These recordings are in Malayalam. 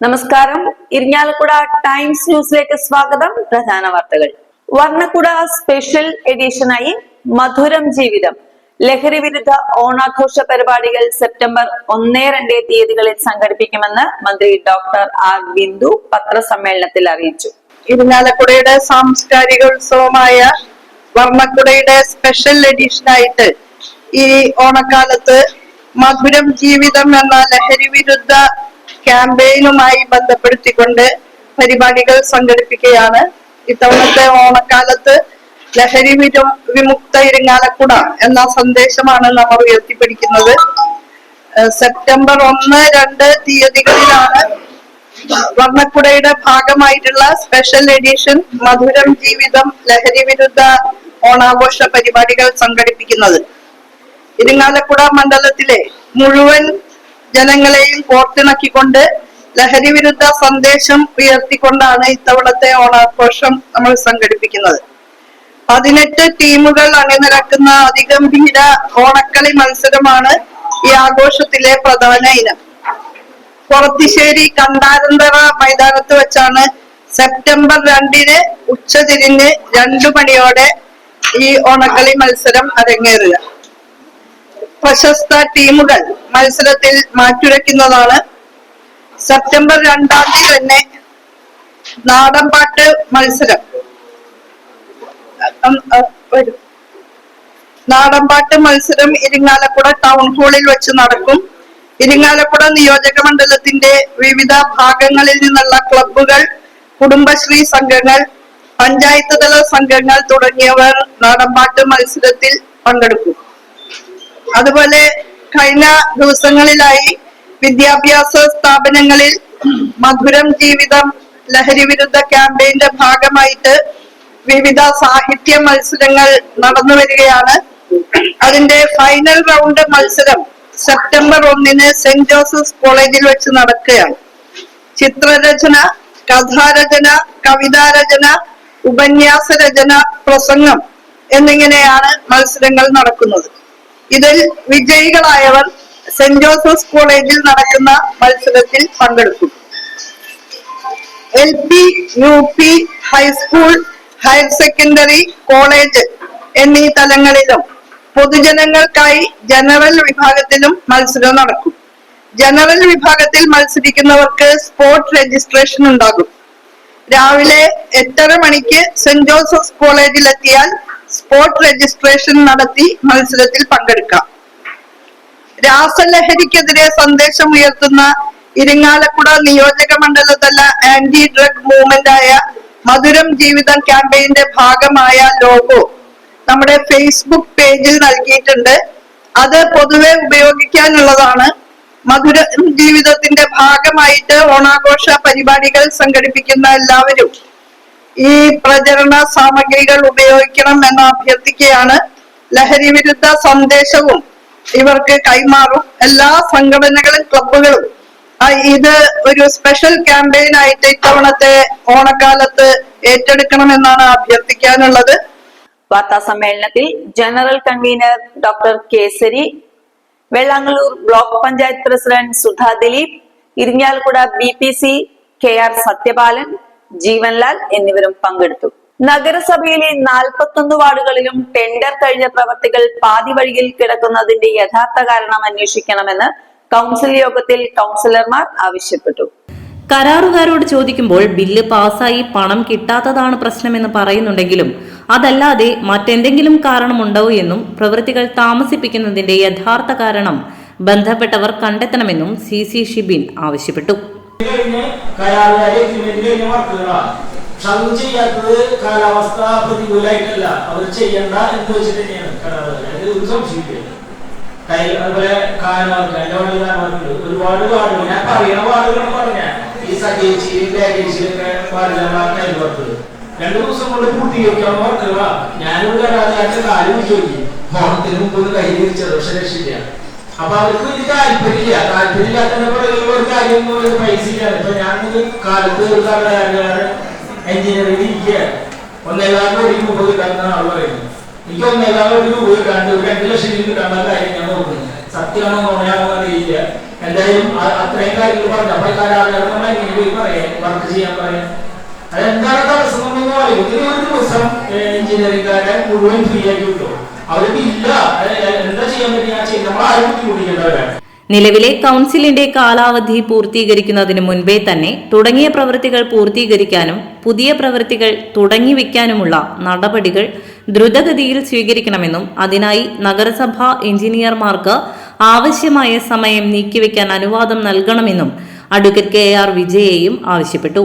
നമസ്കാരം. ഇരിഞ്ഞാലക്കുട ടൈംസ് ന്യൂസിലേക്ക് സ്വാഗതം. പ്രധാന വാർത്തകൾ. വർണക്കുട സ്പെഷ്യൽ എഡിഷനായി മധുരം ജീവിതം. ലഹരി വിരുദ്ധ ഓണാഘോഷ പരിപാടികൾ സെപ്റ്റംബർ ഒന്ന് രണ്ട് തീയതികളിൽ സംഘടിപ്പിക്കുമെന്ന് മന്ത്രി ഡോക്ടർ ആർ ബിന്ദു പത്രസമ്മേളനത്തിൽ അറിയിച്ചു. ഇരിഞ്ഞാലക്കുടയുടെ സാംസ്കാരിക ഉത്സവമായ വർണക്കുടയുടെ സ്പെഷ്യൽ എഡിഷനായിട്ട് ഈ ഓണക്കാലത്ത് മധുരം ജീവിതം എന്ന ലഹരി വിരുദ്ധ ക്യാമ്പയിനുമായി ബന്ധപ്പെടുത്തിക്കൊണ്ട് പരിപാടികൾ സംഘടിപ്പിക്കുകയാണ്. ഇത്തവണത്തെ ഓണക്കാലത്ത് ലഹരി വിമുക്ത ഇരിങ്ങാലക്കുട എന്ന സന്ദേശമാണ് നമ്മൾ ഉയർത്തിപ്പിടിക്കുന്നത്. സെപ്റ്റംബർ ഒന്ന് രണ്ട് തീയതികളിലാണ് വർണക്കുടയുടെ ഭാഗമായിട്ടുള്ള സ്പെഷ്യൽ എഡിഷൻ മധുരം ജീവിതം ലഹരി വിരുദ്ധ ഓണാഘോഷ പരിപാടികൾ സംഘടിപ്പിക്കുന്നത്. ഇരിങ്ങാലക്കുട മണ്ഡലത്തിലെ മുഴുവൻ ജനങ്ങളെയും കോർത്തിണക്കിക്കൊണ്ട് ലഹരി വിരുദ്ധ സന്ദേശം ഉയർത്തിക്കൊണ്ടാണ് ഇത്തവണത്തെ ഓണാഘോഷം നമ്മൾ സംഘടിപ്പിക്കുന്നത്. പതിനെട്ട് ടീമുകൾ അണിനിരക്കുന്ന അതിഗംഭീര ഓണക്കളി മത്സരമാണ് ഈ ആഘോഷത്തിലെ പ്രധാന ഇനം. പുറത്തിശ്ശേരി കണ്ടാരന്തറ മൈതാനത്ത് വെച്ചാണ് സെപ്റ്റംബർ രണ്ടിന് ഉച്ചതിരിഞ്ഞ് രണ്ടു മണിയോടെ ഈ ഓണക്കളി മത്സരം അരങ്ങേറുക. പ്രശസ്ത ടീമുകൾ മത്സരത്തിൽ മാറ്റുരയ്ക്കുന്നതാണ്. സെപ്റ്റംബർ രണ്ടാം തീയതി തന്നെ നാടൻപാട്ട് മത്സരം. നാടൻപാട്ട് മത്സരം ഇരിങ്ങാലക്കുട ടൗൺ ഹാളിൽ വെച്ച് നടക്കും. ഇരിങ്ങാലക്കുട നിയോജക മണ്ഡലത്തിന്റെ വിവിധ ഭാഗങ്ങളിൽ നിന്നുള്ള ക്ലബ്ബുകൾ കുടുംബശ്രീ സംഘങ്ങൾ പഞ്ചായത്ത് തല സംഘങ്ങൾ തുടങ്ങിയവർ നാടൻപാട്ട് മത്സരത്തിൽ പങ്കെടുക്കും. അതുപോലെ കഴിഞ്ഞ ദിവസങ്ങളിലായി വിദ്യാഭ്യാസ സ്ഥാപനങ്ങളിൽ മധുരം ജീവിതം ലഹരി വിരുദ്ധ ക്യാമ്പയിന്റെ ഭാഗമായിട്ട് വിവിധ സാഹിത്യ മത്സരങ്ങൾ നടന്നു വരികയാണ്. അതിന്റെ ഫൈനൽ റൗണ്ട് മത്സരം സെപ്റ്റംബർ ഒന്നിന് സെന്റ് ജോസഫ്സ് കോളേജിൽ വെച്ച് നടക്കുകയാണ്. ചിത്രരചന കഥാരചന കവിതാരചന ഉപന്യാസ രചന പ്രസംഗം എന്നിങ്ങനെയാണ് മത്സരങ്ങൾ നടക്കുന്നത്. ഇതിൽ വിജയികളായവർ സെന്റ് ജോസഫ്സ് കോളേജിൽ നടക്കുന്ന മത്സരത്തിൽ പങ്കെടുക്കും. L P U P high school higher secondary college എന്നീ തലങ്ങളിലും പൊതുജനങ്ങൾക്കായി ജനറൽ വിഭാഗത്തിലും മത്സരം നടക്കും. ജനറൽ വിഭാഗത്തിൽ മത്സരിക്കുന്നവർക്ക് സ്പോർട്സ് രജിസ്ട്രേഷൻ ഉണ്ടാകും. രാവിലെ എട്ടര മണിക്ക് സെന്റ് ജോസഫ്സ് കോളേജിൽ സ്പോർട്ട് രജിസ്ട്രേഷൻ നടത്തി മത്സരത്തിൽ പങ്കെടുക്കാം. രാസലഹരിക്കെതിരെ സന്ദേശം ഉയർത്തുന്ന ഇരിങ്ങാലക്കുട നിയോജക മണ്ഡലതല ആന്റി ഡ്രഗ് മൂവ്മെന്റ് ആയ മധുരം ജീവിതം ക്യാമ്പയിന്റെ ഭാഗമായ ലോഗോ നമ്മുടെ ഫേസ്ബുക്ക് പേജിൽ നൽകിയിട്ടുണ്ട്. അത് പൊതുവെ ഉപയോഗിക്കാനുള്ളതാണ്. മധുരം ജീവിതത്തിന്റെ ഭാഗമായിട്ട് ഓണാഘോഷ പരിപാടികൾ സംഘടിപ്പിക്കുന്ന എല്ലാവരും ഈ പ്രചരണ സാമഗ്രികൾ ഉപയോഗിക്കണം എന്ന് അഭ്യർത്ഥിക്കുകയാണ്. ലഹരി വിരുദ്ധ സന്ദേശവും ഇവർക്ക് കൈമാറും. എല്ലാ സംഘടനകളും ക്ലബുകളും ഇത് ഒരു സ്പെഷ്യൽ ക്യാമ്പയിൻ ആയിട്ട് ഇത്തവണത്തെ ഓണക്കാലത്ത് ഏറ്റെടുക്കണമെന്നാണ് അഭ്യർത്ഥിക്കാനുള്ളത്. വാർത്താ സമ്മേളനത്തിൽ general convener doctor Kesari Vellangallur block panchayat president Sudha Dileep Irinjalakuda B P C K R Sathyapalan Jeevanlal എന്നിവരും പങ്കെടുത്തു. നഗരസഭയിലെ നാൽപ്പത്തൊന്ന് വാർഡുകളിലും ടെൻഡർ കഴിഞ്ഞ പ്രവർത്തികൾ പാതി വഴിയിൽ കിടക്കുന്നതിന്റെ യഥാർത്ഥ കാരണം അന്വേഷിക്കണമെന്ന് കൗൺസിൽ യോഗത്തിൽ കൗൺസിലർമാർ ആവശ്യപ്പെട്ടു. കരാറുകാരോട് ചോദിക്കുമ്പോൾ ബില്ല് പാസ്സായി പണം കിട്ടാത്തതാണ് പ്രശ്നമെന്ന് പറയുന്നുണ്ടെങ്കിലും അതല്ലാതെ മറ്റെന്തെങ്കിലും കാരണമുണ്ടോ എന്നും പ്രവൃത്തികൾ താമസിപ്പിക്കുന്നതിന്റെ യഥാർത്ഥ കാരണം ബന്ധപ്പെട്ടവർ കണ്ടെത്തണമെന്നും സി സി ഷിബിൻ ആവശ്യപ്പെട്ടു. കഴിഞ്ഞ് കരാറുകാരെ എഗ്രിമെന്റ് കഴിഞ്ഞ വർക്കുകളാണ് അതൊന്നും ചെയ്യാത്തത് കാലാവസ്ഥ പ്രതികൂലമായിട്ടല്ല. അവർ ചെയ്യണ്ട എന്ന് വെച്ചിട്ട് തന്നെയാണ് കരാറുകാർ അത് ഒരു സംശയമില്ല അതുപോലെ വളരെ കാരണവർക്ക് ഒരുപാട് വാർഡുകൾ ഞാൻ പറയുന്ന വാർഡുകൾ പറഞ്ഞ ഈ സജീച്ചിയിലും ലേഖേച്ചിയിലൊക്കെ വാർഡിലാണ് കൈവർക്ക് രണ്ടു ദിവസം കൊണ്ട് പൂർത്തീകരിക്കാവുന്ന വർക്കുകളാ ഞാനൊരു കരാറുകാരുടെ കാര്യം ചോദിക്കും. ഓണത്തിന് മുമ്പ് കൈ തിരിച്ചത് പക്ഷെ രക്ഷില്ല അപ്പൊ അവർക്ക് വലിയ താല്പര്യമില്ല. താല്പര്യമില്ലാത്തതിന്റെ പുറകിലുള്ള ഒരു കാര്യം ഒരു പൈസ ഇല്ല ഇപ്പൊ ഞാൻ ഒരു കാലത്ത് ഒരു എഞ്ചിനീയറിംഗ് ഇരിക്കുകയാണ്. ഒന്നേകാലം ഒരു രൂപ കിട്ടാൻ ആൾ പറയുന്നു എനിക്ക് ഒന്നേകാലം ഒരു രൂപ കിട്ടാണ്ട് ഒരു രണ്ട് ലക്ഷം രൂപ കിട്ടാനുള്ള കാര്യം ഞാൻ നോക്കുന്നത് സത്യമാണോ നോണയാണോ അറിയില്ല. എന്തായാലും അത്രയും കാര്യങ്ങൾ പറഞ്ഞു. അപ്പൊ നമ്മൾ എങ്ങനെ പോയി പറയാം വർക്ക് ചെയ്യാൻ പറയാം അതെന്താണ് തടസ്സം ഇതിന് ഒരു ദിവസം എഞ്ചിനീയറിംഗുകാരെ മുഴുവൻ ഫ്രീ ആക്കി വിട്ടു അവർക്ക് ഇല്ല. എന്താ ചെയ്യാൻ ചെയ്യും നമ്മൾ ആരും ബുദ്ധിമുട്ടിക്കേണ്ടവരാണ്. നിലവിലെ കൗൺസിലിന്റെ കാലാവധി പൂർത്തീകരിക്കുന്നതിന് മുൻപേ തന്നെ തുടങ്ങിയ പ്രവൃത്തികൾ പൂർത്തീകരിക്കാനും പുതിയ പ്രവൃത്തികൾ തുടങ്ങി തുടങ്ങിവെക്കാനുമുള്ള നടപടികൾ ദ്രുതഗതിയിൽ സ്വീകരിക്കണമെന്നും അതിനായി നഗരസഭാ എഞ്ചിനീയർമാർക്ക് ആവശ്യമായ സമയം നീക്കിവെക്കാൻ അനുവാദം നൽകണമെന്നും അഡ്വക്കേറ്റ് കെ ആർ വിജയേയും ആവശ്യപ്പെട്ടു.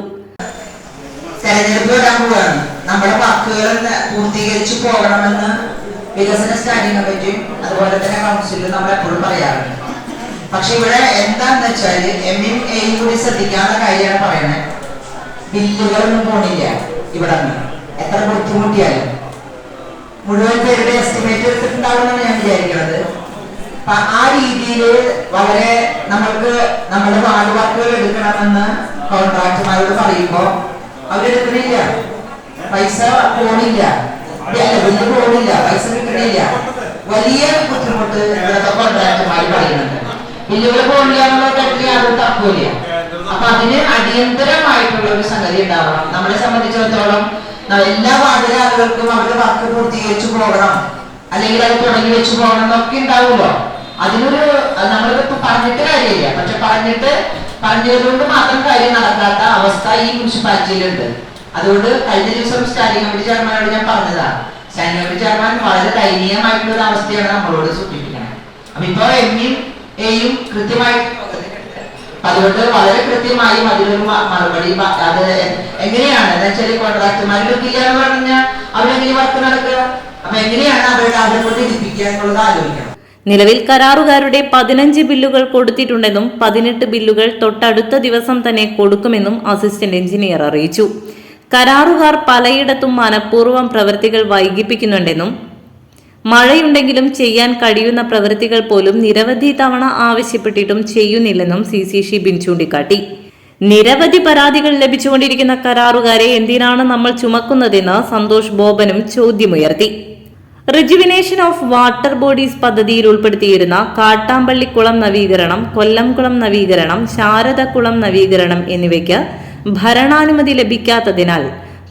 തെരഞ്ഞെടുപ്പ് നമ്മുടെ വാക്കുകൾ പൂർത്തീകരിച്ചു പോകണമെന്ന് വികസന സ്റ്റാൻഡിംഗ് കമ്മിറ്റിയും അതുപോലെ തന്നെ കൗൺസിലും നമ്മൾ എപ്പോഴും പറയാറുണ്ട്. പക്ഷെ ഇവിടെ എന്താന്ന് വെച്ചാൽ എം എം എയും കൂടി ശ്രദ്ധിക്കാവുന്ന കാര്യമാണ് പറയുന്നത്. ബില്ലുകളൊന്നും പോണില്ല ഇവിടെ നിന്ന്. എത്ര ബുദ്ധിമുട്ടിയാലും. മുഴുവൻ പേരുടെ എസ്റ്റിമേറ്റ് എടുത്തിട്ടുണ്ടാവുമെന്നാണ് ഞാൻ വിചാരിക്കുന്നത് ആ രീതിയിൽ വളരെ നമ്മൾക്ക് നമ്മുടെ വാർഡ് വർക്കുകൾ എടുക്കണമെന്ന് കോൺട്രാക്ടർമാരോട് പറയുമ്പോ അവരെടുക്കണില്ല. പൈസ പോണില്ല. ബില്ല് പോണില്ല പൈസ കിട്ടണില്ല വലിയ ബുദ്ധിമുട്ട് ഇവിടുത്തെ കോൺട്രാക്ടർമാർ പറയുന്നുണ്ട്. ബില്ലുകൾ പോണില്ല എന്നുള്ള കാര്യത്തിൽ യാതൊരു അപ്പൊ അതിന് അടിയന്തരമായിട്ടുള്ള ഒരു സംഗതി ഉണ്ടാവണം. നമ്മളെ സംബന്ധിച്ചിടത്തോളം എല്ലാ വാർഡിലെ ആളുകൾക്കും അവരുടെ വർക്ക് പൂർത്തീകരിച്ചു പോകണം. അല്ലെങ്കിൽ അത് തുടങ്ങി വെച്ചു പോകണം എന്നൊക്കെ ഉണ്ടാവുമല്ലോ അതിനൊരു അത് നമ്മളിപ്പോ പറഞ്ഞിട്ട് കാര്യമില്ല. പക്ഷെ പറഞ്ഞിട്ട് പറഞ്ഞതുകൊണ്ട് മാത്രം കാര്യം നടക്കാത്ത അവസ്ഥ ഈ മുനിസിപ്പാലിറ്റിയിലുണ്ട്. അതുകൊണ്ട് കഴിഞ്ഞ ദിവസം സ്റ്റാൻഡിംഗ് കമ്മിറ്റി ചെയർമാനോട് ഞാൻ പറഞ്ഞതാണ് സ്റ്റാൻഡിംഗ് കമ്മിറ്റി ചെയർമാൻ വളരെ ദയനീയമായിട്ടുള്ള ഒരു അവസ്ഥയാണ് നമ്മളോട് സൂചിപ്പിക്കുന്നത് അപ്പൊ ഇപ്പൊ എമ്മിയും എയും കൃത്യമായിട്ട്. അതുകൊണ്ട് വളരെ കൃത്യമായും അതിനൊരു മ- മറുപടി അത് എങ്ങനെയാണ്? എന്താ വെച്ചാൽ കോൺട്രാക്ടർമാരിലൊക്കെ എന്ന് പറഞ്ഞാൽ അവരെങ്ങനെ വർക്ക് നടക്കുക? അപ്പൊ എങ്ങനെയാണ് അവരുടെ അവരെ കൊണ്ട് ഇരിപ്പിക്കുക എന്നുള്ളത് ആലോചിക്കണം. നിലവിൽ കരാറുകാരുടെ പതിനഞ്ച് ബില്ലുകൾ കൊടുത്തിട്ടുണ്ടെന്നും പതിനെട്ട് ബില്ലുകൾ തൊട്ടടുത്ത ദിവസം തന്നെ കൊടുക്കുമെന്നും അസിസ്റ്റന്റ് എഞ്ചിനീയർ അറിയിച്ചു. കരാറുകാർ പലയിടത്തും മനഃപൂർവം പ്രവൃത്തികൾ വൈകിപ്പിക്കുന്നുണ്ടെന്നും മഴയുണ്ടെങ്കിലും ചെയ്യാൻ കഴിയുന്ന പ്രവൃത്തികൾ പോലും നിരവധി തവണ ആവശ്യപ്പെട്ടിട്ടും ചെയ്യുന്നില്ലെന്നും സി സി ഷിബിൻ ചൂണ്ടിക്കാട്ടി. നിരവധി പരാതികൾ ലഭിച്ചുകൊണ്ടിരിക്കുന്ന കരാറുകാരെ എന്തിനാണ് നമ്മൾ ചുമക്കുന്നതെന്ന് സന്തോഷ് ബോബനും ചോദ്യമുയർത്തി. റിജുവിനേഷൻ ഓഫ് വാട്ടർ ബോഡീസ് പദ്ധതിയിൽ ഉൾപ്പെടുത്തിയിരുന്ന കാട്ടാമ്പള്ളിക്കുളം നവീകരണം കൊല്ലംകുളം നവീകരണം ശാരദക്കുളം നവീകരണം എന്നിവയ്ക്ക് ഭരണാനുമതി ലഭിക്കാത്തതിനാൽ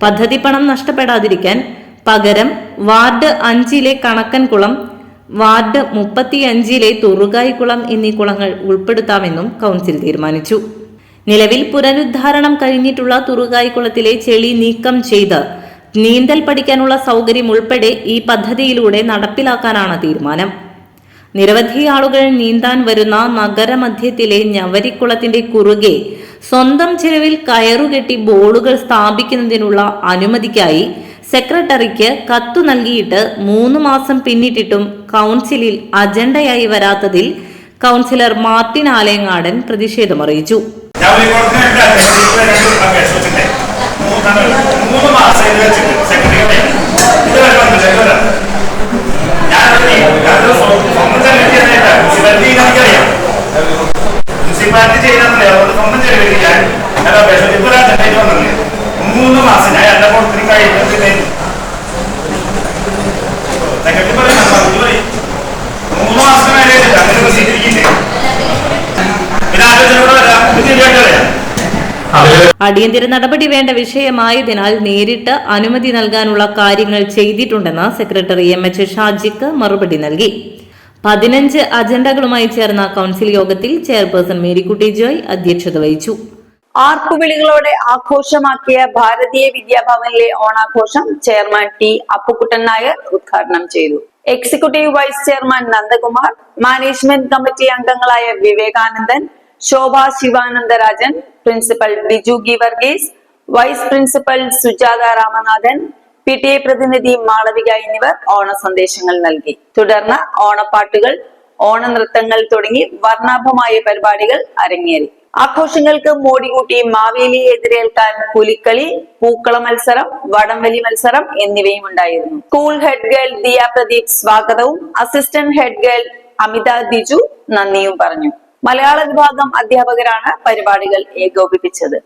പദ്ധതി പണം നഷ്ടപ്പെടാതിരിക്കാൻ പകരം വാർഡ് അഞ്ചിലെ കണക്കൻകുളം വാർഡ് മുപ്പത്തിയഞ്ചിലെ തുറുകായിക്കുളം എന്നീ കുളങ്ങൾ ഉൾപ്പെടുത്താമെന്നും കൗൺസിൽ തീരുമാനിച്ചു. നിലവിൽ പുനരുദ്ധാരണം കഴിഞ്ഞിട്ടുള്ള തുറുകായിക്കുളത്തിലെ ചെളി നീക്കം ചെയ്ത് നീന്തൽ പഠിക്കാനുള്ള സൗകര്യം ഉൾപ്പെടെ ഈ പദ്ധതിയിലൂടെ നടപ്പിലാക്കാനാണ് തീരുമാനം. നിരവധി ആളുകൾ നീന്താൻ വരുന്ന നഗരമധ്യത്തിലെ ഞവരിക്കുളത്തിന്റെ കുറുകെ സ്വന്തം ചെലവിൽ കയറുകെട്ടി ബോളുകൾ സ്ഥാപിക്കുന്നതിനുള്ള അനുമതിക്കായി സെക്രട്ടറിക്ക് കത്തു നൽകിയിട്ട് മൂന്ന് മാസം പിന്നിട്ടിട്ടും കൗൺസിലിൽ അജണ്ടയായി വരാത്തതിൽ കൗൺസിലർ മാർട്ടിൻ ആലയങ്ങാടൻ വെച്ചിട്ടേ മൂന്ന് മൂന്ന് മാസം ഇത് വെച്ചിട്ട് സെക്രട്ടറി ഇതുവരെ വന്നില്ല ഇതുവരെ ഞാൻ ഞാനൊരു സ്വന്തം ചെലവ് ചെയ്യാനായിട്ടാണ് മുനിസിപ്പാലിറ്റി എനിക്കറിയാം മുനിസിപ്പാലിറ്റി ചെയ്തെന്നല്ലേ അതുകൊണ്ട് സ്വന്തം ചെലവ് ചെയ്യാൻ ഞാൻ അപേക്ഷ ഇതുവരെ അജണ്ടയിൽ വന്നില്ലേ മൂന്ന് മാസം ഞാൻ എന്റെ കൊടുത്തിന് കഴിയുന്നത് സെക്രട്ടറി പറയുന്നത് മറുപടി പറയും മൂന്ന് മാസം വരെ അങ്ങനെ പ്രസിദ്ധീകരിക്കില്ലേ പിന്നെ ആലോചനയോടെ വരാം ഇത് ശരിയായിട്ട് പറയാം അടിയന്തര നടപടി വേണ്ട വിഷയമായതിനാൽ നേരിട്ട് അനുമതി നൽകാനുള്ള കാര്യങ്ങൾ ചെയ്തിട്ടുണ്ടെന്ന് സെക്രട്ടറി എം എച്ച് ഷാജിക്ക് മറുപടി നൽകി. പതിനഞ്ച് അജണ്ടകളുമായി ചേർന്ന കൗൺസിൽ യോഗത്തിൽ ചെയർപേഴ്സൺ മേരിക്കുട്ടി ജോയ് അധ്യക്ഷത വഹിച്ചു. ആർപ്പുവിളികളോടെ ആഘോഷമാക്കിയ ഭാരതീയ വിദ്യാഭവനിലെ ഓണാഘോഷം ചെയർമാൻ ടി അപ്പുക്കുട്ടൻ നായർ ഉദ്ഘാടനം ചെയ്തു. Executive vice chairman Nandakumar management committee അംഗങ്ങളായ Vivekanandan Shobha Sivanandarajan principal Biju GI Varghese vice principal Sujatha Ramanathan P T A പ്രതിനിധി മാളവിക എന്നിവർ ഓണ സന്ദേശങ്ങൾ നൽകി. തുടർന്ന് ഓണപ്പാട്ടുകൾ ഓണനൃത്തങ്ങൾ തുടങ്ങി വർണാഭമായ പരിപാടികൾ അരങ്ങേറി. ആഘോഷങ്ങൾക്ക് മോടികൂട്ടി മാവേലിയെ എതിരേൽക്കാൻ പുലിക്കളി പൂക്കള മത്സരം വടംവലി മത്സരം എന്നിവയും ഉണ്ടായിരുന്നു. School head girl Diya Pradeep സ്വാഗതവും assistant head girl Amitha Diju നന്ദിയും പറഞ്ഞു. മലയാള വിഭാഗം അധ്യാപകരാണ് പരിപാടികൾ ഏകോപിപ്പിച്ചത്.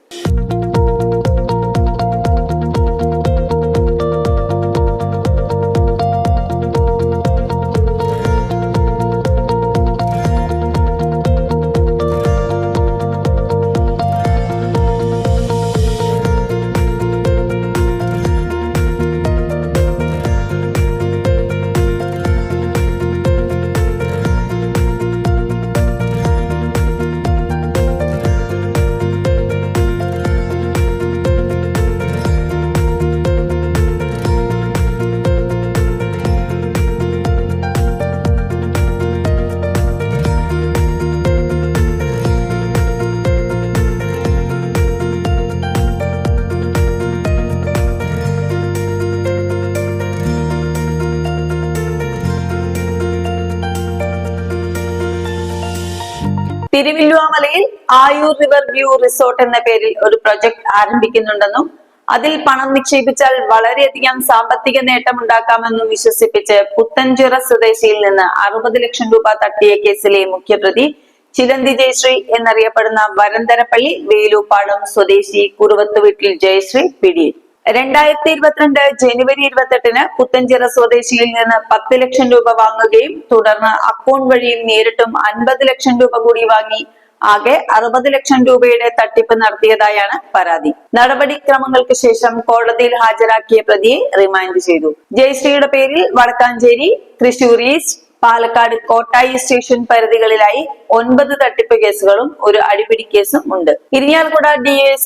തിരുവില്ലുവാമലയിൽ ആയൂർ റിവർ വ്യൂ റിസോർട്ട് എന്ന പേരിൽ ഒരു പ്രൊജക്ട് ആരംഭിക്കുന്നുണ്ടെന്നും അതിൽ പണം നിക്ഷേപിച്ചാൽ വളരെയധികം സാമ്പത്തിക നേട്ടം ഉണ്ടാക്കാമെന്നും വിശ്വസിപ്പിച്ച് പുത്തൻചിറ സ്വദേശിയിൽ നിന്ന് അറുപത് ലക്ഷം രൂപ തട്ടിയ കേസിലെ മുഖ്യപ്രതി ചിലന്തി ജയശ്രീ എന്നറിയപ്പെടുന്ന വരന്തരപ്പള്ളി വേലൂപ്പാടം സ്വദേശി കുറുവത്ത് വീട്ടിൽ ജയശ്രീ പിടിയിൽ. രണ്ടായിരത്തി ഇരുപത്തിരണ്ട് ജനുവരി ഇരുപത്തെട്ടിന് പുത്തഞ്ചിറ സ്വദേശിയിൽ നിന്ന് പത്ത് ലക്ഷം രൂപ വാങ്ങുകയും തുടർന്ന് അക്കൗണ്ട് വഴിയും നേരിട്ടും അൻപത് ലക്ഷം രൂപ കൂടി വാങ്ങി ആകെ അറുപത് ലക്ഷം രൂപയുടെ തട്ടിപ്പ് നടത്തിയതായാണ് പരാതി. നടപടിക്രമങ്ങൾക്ക് ശേഷം കോടതിയിൽ ഹാജരാക്കിയ പ്രതിയെ റിമാൻഡ് ചെയ്തു. ജയശ്രീയുടെ പേരിൽ വടക്കാഞ്ചേരി തൃശൂർ ഈസ്റ്റ് പാലക്കാട് കോട്ടായി സ്റ്റേഷൻ പരിധികളിലായി ഒൻപത് തട്ടിപ്പ് കേസുകളും ഒരു അടിപിടി കേസും ഉണ്ട്. Irinjalakuda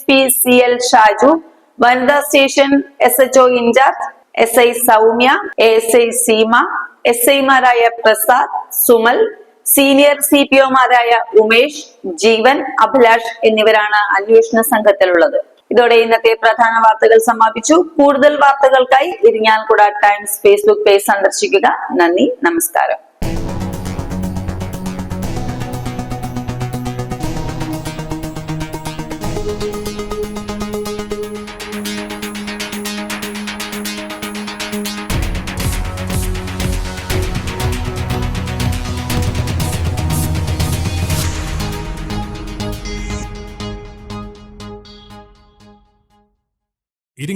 P C L Shaju വനിതാ station S H O in-charge S I Soumya S I Seema S ഐമാരായ Prasad Sumal senior C P ഒമാരായ Umesh Jeevan Abhilash എന്നിവരാണ് അന്വേഷണ സംഘത്തിലുള്ളത്. ഇതോടെ ഇന്നത്തെ പ്രധാന വാർത്തകൾ സമാപിച്ചു. കൂടുതൽ വാർത്തകൾക്കായി ഇരിഞ്ഞാൽക്കുട ടൈംസ് ഫേസ്ബുക്ക് പേജ് സന്ദർശിക്കുക. നന്ദി നമസ്കാരം.